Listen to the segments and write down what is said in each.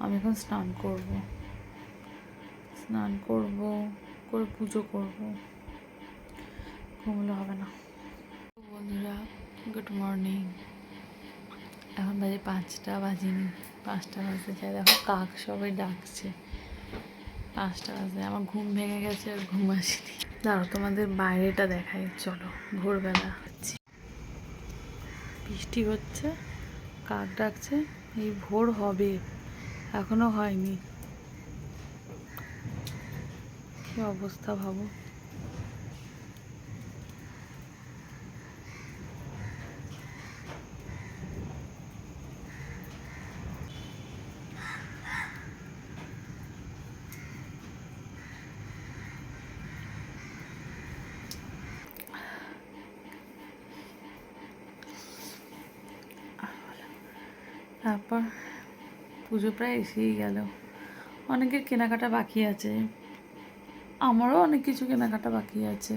আমি এখন স্নান করব। স্নান করব, করে পুজো করব। ঘুমলে হবে না। বন্ধুরা গুড মর্নিং এখন বাজে পাঁচটা, বাজেনি। পাঁচটা বাজতে চাই। দেখো কাক সবাই ডাকছে। পাঁচটা বাজে আমার ঘুম ভেঙে গেছে আর ঘুম আসেনি। দাঁড়ো তোমাদের বাইরেটা দেখাই। চলো, ভোরবেলা বৃষ্টি হচ্ছে, কাক ডাকছে, এই ভোর হবে। এখনও হয়নি। কি অবস্থা ভাবো? তারপর? পুজো প্রায় এসেই গেল। অনেকের কেনাকাটা বাকি আছে। আমারও অনেক কিছু কেনাকাটা বাকি আছে।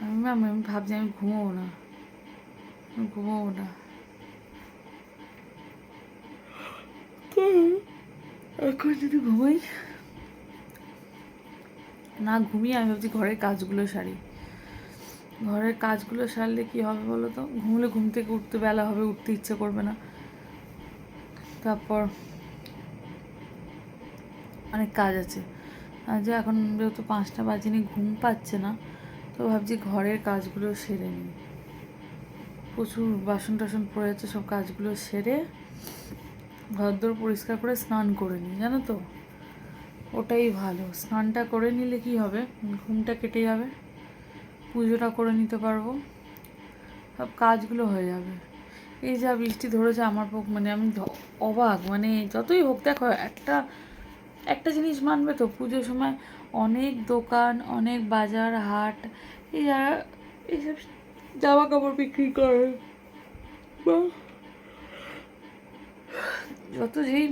আমি ম্যাম আমি ভাবছি আমি ঘুমোবো না। ঘুমোবো না। এখন যদি ঘুমাই? না ঘুমিয়ে আমি ভাবছি ঘরের কাজগুলো সারি। ঘরের কাজগুলো সারলে কি হবে বলো তো? ঘুমলে ঘুম থেকে উঠতে বেলা হবে উঠতে ইচ্ছে করবে না। তারপর অনেক কাজ আছে। যে এখন যেহেতু পাঁচটা বাজেনি, ঘুম পাচ্ছে না, তো ভাবছি ঘরের কাজগুলো সেরে নিই। প্রচুর বাসন টাসন পড়ে যাচ্ছে সব কাজগুলো সেরে ঘরদোর পরিষ্কার করে স্নান করে নিই, জানো তো? ওটাই ভালো। স্নানটা করে নিলে কি হবে? ঘুমটা কেটে যাবে। পুজোটা করে নিতে পারব। সব কাজগুলো হয়ে যাবে। এই যা বৃষ্টি ধরেছে আমার পক্ষ মানে আমি অবাক মানে যতই হোক, দেখো, একটা একটা জিনিস মানবে তো, পুজোর সময় অনেক দোকান, অনেক বাজার, হাট, এই যারা, এইসব জামা কাপড় বিক্রি করে যত যেই,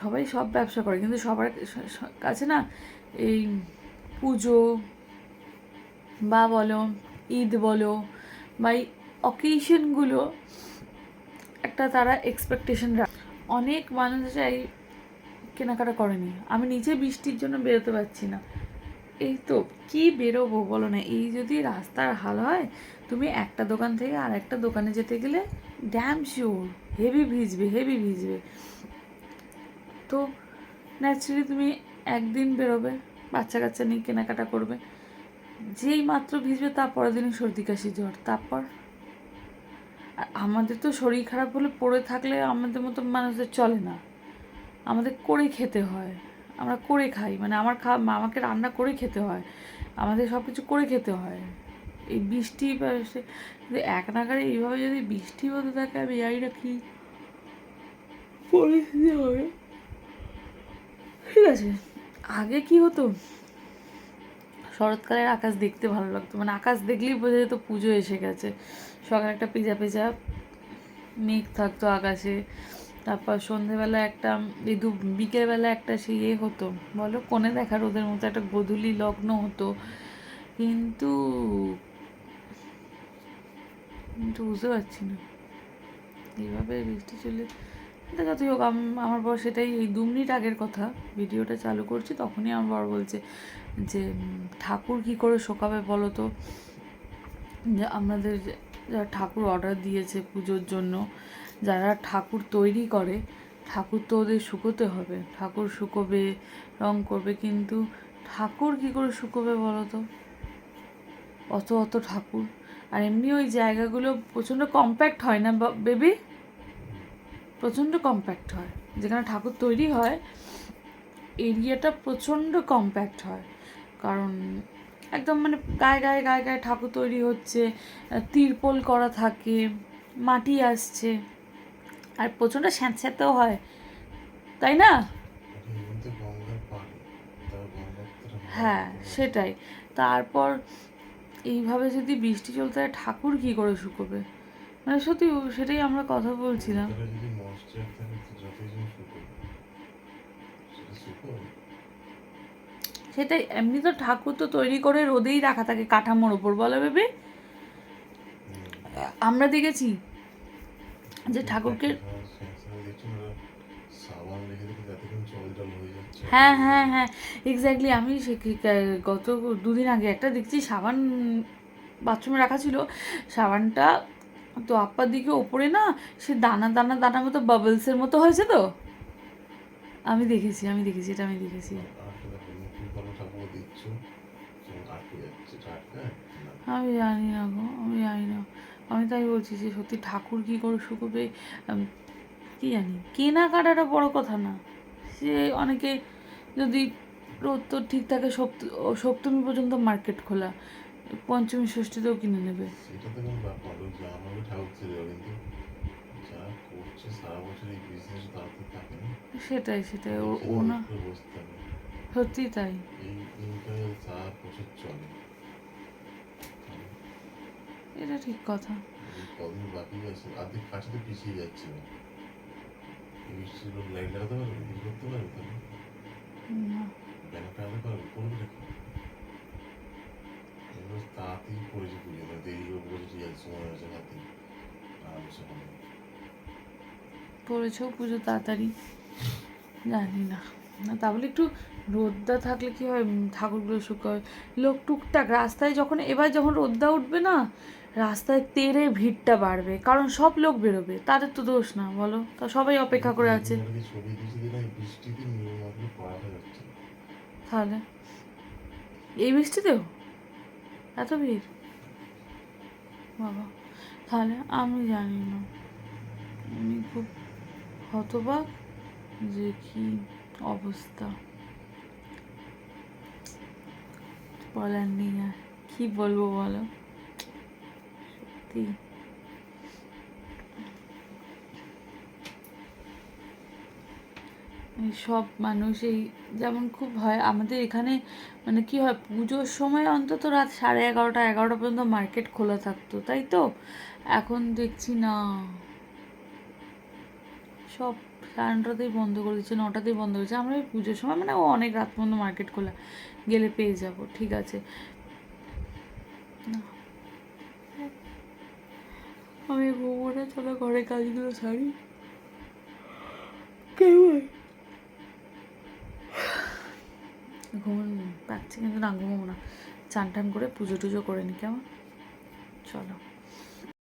সবাই সব ব্যবসা করে, কিন্তু সবার কাছে না, এই পুজো, বা বলো, ঈদ বলো, বা এই অকেশনগুলো একটা তারা এক্সপেকটেশন রাখ অনেক মানুষ চাই কেনাকাটা করেনি। আমি নিজে বৃষ্টির জন্য বেরোতে পারছি না। এই তো, কি বেরোবো বলো না? এই যদি রাস্তার হাল হয়, তুমি একটা দোকান থেকে আর একটা দোকানে যেতে গেলে ড্যাম শিওর হেভি ভিজবে হেভি ভিজবে। তো ন্যাচারালি তুমি একদিন বেরোবে, বাচ্চা কাচ্চা নিয়ে কেনাকাটা করবে। যেই মাত্র ভিজবে তার পরের দিনই সর্দি কাশি জ্বর, তারপর আর আমাদের তো শরীর খারাপ হলে পড়ে থাকলে আমাদের মতো মানুষদের চলে না। আমাদের করে খেতে হয়। আমরা করে খাই। মানে আমার খা আমাকে রান্না করে খেতে হয়। আমাদের সব কিছু করে খেতে হয়। এই বৃষ্টি এক নাগারে এইভাবে যদি বৃষ্টি হতে থাকে, আমি না কি পরিস্থিতি হবে। ঠিক আছে। আগে কি হতো? শরৎকালের আকাশ দেখতে ভালো লাগতো। মানে আকাশ দেখলেই বোঝা যেত পুজো এসে গেছে। সকালে একটা পেঁজা পেঁজা মেঘ থাকতো আকাশে। তারপর সন্ধেবেলা একটা, এই দু, বিকেলবেলা একটা সেই ইয়ে হতো। বলো, কোণে দেখা রোদের মতো একটা গোধূলি লগ্ন হতো। কিন্তু কিন্তু বুঝতে পারছি না। এইভাবে বৃষ্টি চলে এটা যতই হোক, আম- আমার বর সেটাই, এই দু মিনিট আগের কথা। ভিডিওটা চালু করছি, তখনই আমার বর বলছে যে ঠাকুর কি করে শোকাবে বলো তো? যে আমাদের যারা ঠাকুর অর্ডার দিয়েছে পুজোর জন্য, যারা ঠাকুর তৈরি করে, ঠাকুর তো ওদের শুকোতে হবে। ঠাকুর শুকোবে, রং করবে, কিন্তু ঠাকুর কি করে শুকোবে বলো তো? অত অত ঠাকুর। আর এমনি ওই জায়গাগুলো প্রচণ্ড কম্প্যাক্ট হয় না বেবি প্রচণ্ড কম্প্যাক্ট হয়। যেখানে ঠাকুর তৈরি হয় এরিয়াটা প্রচণ্ড কম্প্যাক্ট হয়। কারণ একদম মানে গায়ে গায়ে গায়ে গায়ে ঠাকুর তৈরি হচ্ছে, তিরপল করা থাকে, মাটি আসছে, আর প্রচণ্ড স্যাঁতস্যাঁতেও হয়। তাই না? হ্যাঁ সেটাই। তারপর এইভাবে যদি বৃষ্টি চলতে ঠাকুর কী করে শুকোবে? মানে সত্যি সেটাই আমরা কথা বলছিলাম। সেটাই এমনি তো ঠাকুর তো তৈরি করে রোদেই রাখা থাকে কাঠামোর ওপর বলো বেবি? আমরা দেখেছি যে ঠাকুরকে হ্যাঁ, জল হয়ে যাচ্ছে। হ্যাঁ হ্যাঁ হ্যাঁ এক্স্যাক্টলি আমি সে গত দুদিন আগে একটা দেখছি সাবান বাথরুমে রাখা ছিল সাবানটা তো আপ্পার দিকে ওপরে না, সে দানা দানা দানা মতো বাবলসের মতো হয়েছে তো। আমি দেখেছি আমি দেখেছি, এটা আমি দেখেছি। আমি জানি না গো, আমি জানি না। আমি তাই বলছি যে সত্যি ঠাকুর কী করে শুকোবে কি জানি। কেনাকাটাটা বড় কথা না। সে অনেকে যদি রোদ তো ঠিক থাকে সপ্তমী পর্যন্ত মার্কেট খোলা। পঞ্চমী ষষ্ঠীতেও কিনে নেবে। সেটা তো কোনো ব্যাপার ওই যা আমাকে ঠাকুর ছিল কিন্তু যা করছে সারা বছর এই বিজনেস থাকে না। সেটাই সেটাই হবে। সত্যি তাই। এই ইনকামে সারা বছর চলে। এটা ঠিক কথা। এই কদিন বাকি আছে আর্ধেক কাছে তো পিছিয়ে যাচ্ছে লোক লাগাতে পারবে করতে পারবে তাহলে। না। ব্যানার টানাতে পারবে করবে নাকি এগুলো তাড়াতাড়ি করেছে পুজো দেরি করে ঠিক আছে সময় আছে আরামসে হবে পড়েছেও পুজো তাড়াতাড়ি জানি না। না তা বলে একটু রোদ্দা থাকলে কি হয়? ঠাকুরগুলো শুকায় লোক টুকটাক রাস্তায় যখন এবার যখন রোদ্দা উঠবে না রাস্তায় তেরে ভিড়টা বাড়বে কারণ সব লোক বেরোবে তাদের তো দোষ না বলো? তা সবাই অপেক্ষা করে আছে। তাহলে? এই বৃষ্টিতেও? এত ভিড়? বাবা, তাহলে আমি জানি না। আমি খুব হতবাক যে কি অবস্থা। বলার নেই আর। কি বলব বলো? সত্যি। সব মানুষ, এই যেমন খুব হয় আমাদের এখানে মানে কি হয়, পুজোর সময় অন্তত রাত সাড়ে এগারোটা এগারোটা পর্যন্ত মার্কেট খোলা থাকতো, তাই তো? এখন দেখছি না। সব সাড়ে নটাতেই বন্ধ করে দিচ্ছে, নটাতেই বন্ধ হয়েছে। আমরা এই পুজোর সময় মানে ও অনেক রাত পর্যন্ত মার্কেট খোলা, গেলে পেয়ে যাব, ঠিক আছে। আমি ঘুমো না চলো ঘরে কাজগুলো সারি। কেমন ঘুমো পাচ্ছি কিন্তু না ঘুমো না। চান টান করে পুজো টুজো করে নি কেমন? চলো।